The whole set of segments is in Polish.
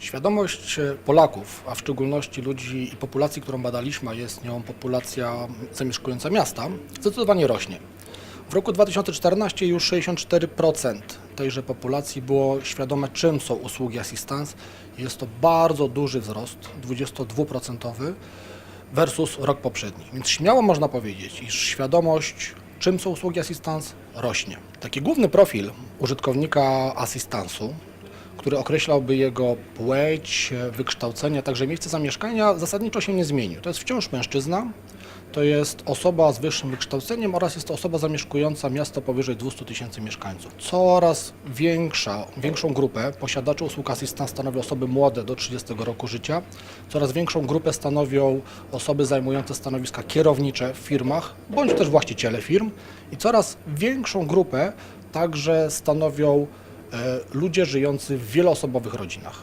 Świadomość e, Polaków, a w szczególności ludzi i populacji, którą badaliśmy, a jest nią populacja zamieszkująca miasta, zdecydowanie rośnie. W roku 2014 już 64% tejże populacji było świadome, czym są usługi assistance. Jest to bardzo duży wzrost, 22% versus rok poprzedni. Więc śmiało można powiedzieć, iż świadomość, czym są usługi assistance, rośnie. Taki główny profil użytkownika asystansu, który określałby jego płeć, wykształcenie, a także miejsce zamieszkania, zasadniczo się nie zmienił. To jest wciąż mężczyzna, to jest osoba z wyższym wykształceniem oraz jest to osoba zamieszkująca miasto powyżej 200 tysięcy mieszkańców. Coraz większa, większą grupę posiadaczy usług asystent stanowią osoby młode do 30 roku życia, coraz większą grupę stanowią osoby zajmujące stanowiska kierownicze w firmach bądź też właściciele firm i coraz większą grupę także stanowią e, ludzie żyjący w wieloosobowych rodzinach.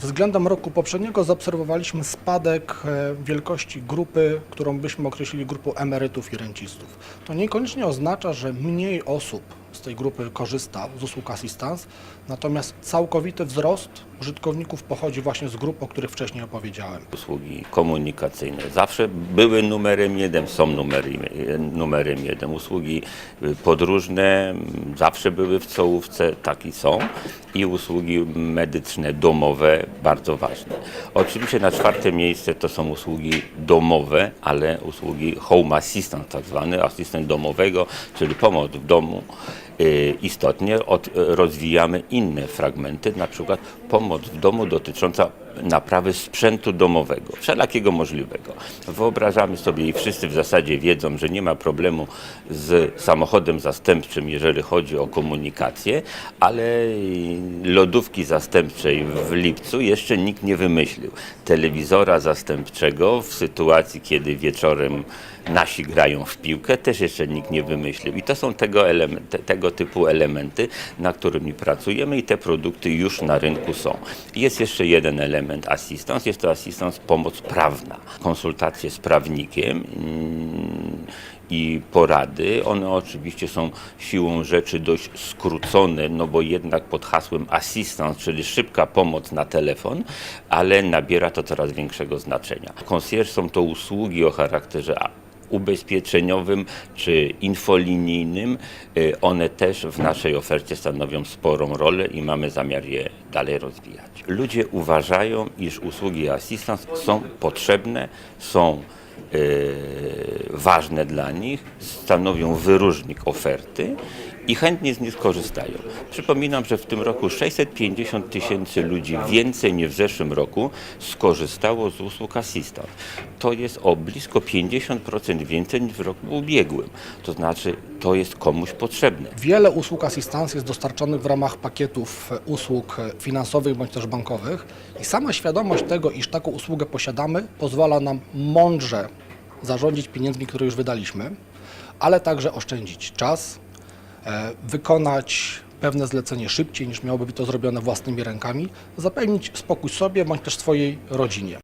Względem roku poprzedniego zaobserwowaliśmy spadek e, wielkości grupy, którą byśmy określili grupą emerytów i rencistów. To niekoniecznie oznacza, że mniej osób z tej grupy korzysta z usług assistance, natomiast całkowity wzrost użytkowników pochodzi właśnie z grup, o których wcześniej opowiedziałem. Usługi komunikacyjne zawsze były numerem jeden, są numerem, numerem jeden. Usługi y, podróżne zawsze były w czołówce, tak i są. I usługi medyczne domowe bardzo ważne. Oczywiście na czwarte miejsce to są usługi domowe, ale usługi home assistant, tak zwany asystent domowego, czyli pomoc w domu. Y, Istotnie od, rozwijamy inne fragmenty, na przykład pomoc w domu dotycząca naprawy sprzętu domowego, wszelakiego możliwego. Wyobrażamy sobie i wszyscy w zasadzie wiedzą, że nie ma problemu z samochodem zastępczym, jeżeli chodzi o komunikację, ale lodówki zastępczej w lipcu jeszcze nikt nie wymyślił. Telewizora zastępczego w sytuacji, kiedy wieczorem nasi grają w piłkę, też jeszcze nikt nie wymyślił. I to są tego, tego typu elementy, na którymi pracujemy i te produkty już na rynku są. Jest jeszcze jeden element assistance, jest to assistance pomoc prawna. Konsultacje z prawnikiem mm, i porady, one oczywiście są siłą rzeczy dość skrócone, no bo jednak pod hasłem assistance, czyli szybka pomoc na telefon, ale nabiera to coraz większego znaczenia. Concierge są to usługi o charakterze ubezpieczeniowym czy infolinijnym, y, one też w naszej ofercie stanowią sporą rolę i mamy zamiar je dalej rozwijać. Ludzie uważają, iż usługi assistance są potrzebne, są ważne dla nich, stanowią wyróżnik oferty i chętnie z nich korzystają. Przypominam, że w tym roku 650 tysięcy ludzi więcej niż w zeszłym roku skorzystało z usług asystent. To jest o blisko 50% więcej niż w roku ubiegłym. To znaczy, to jest komuś potrzebne. Wiele usług assistance jest dostarczonych w ramach pakietów usług finansowych bądź też bankowych i sama świadomość tego, iż taką usługę posiadamy, pozwala nam mądrze zarządzić pieniędzmi, które już wydaliśmy, ale także oszczędzić czas, e, wykonać pewne zlecenie szybciej niż miałoby to zrobione własnymi rękami, zapewnić spokój sobie bądź też swojej rodzinie.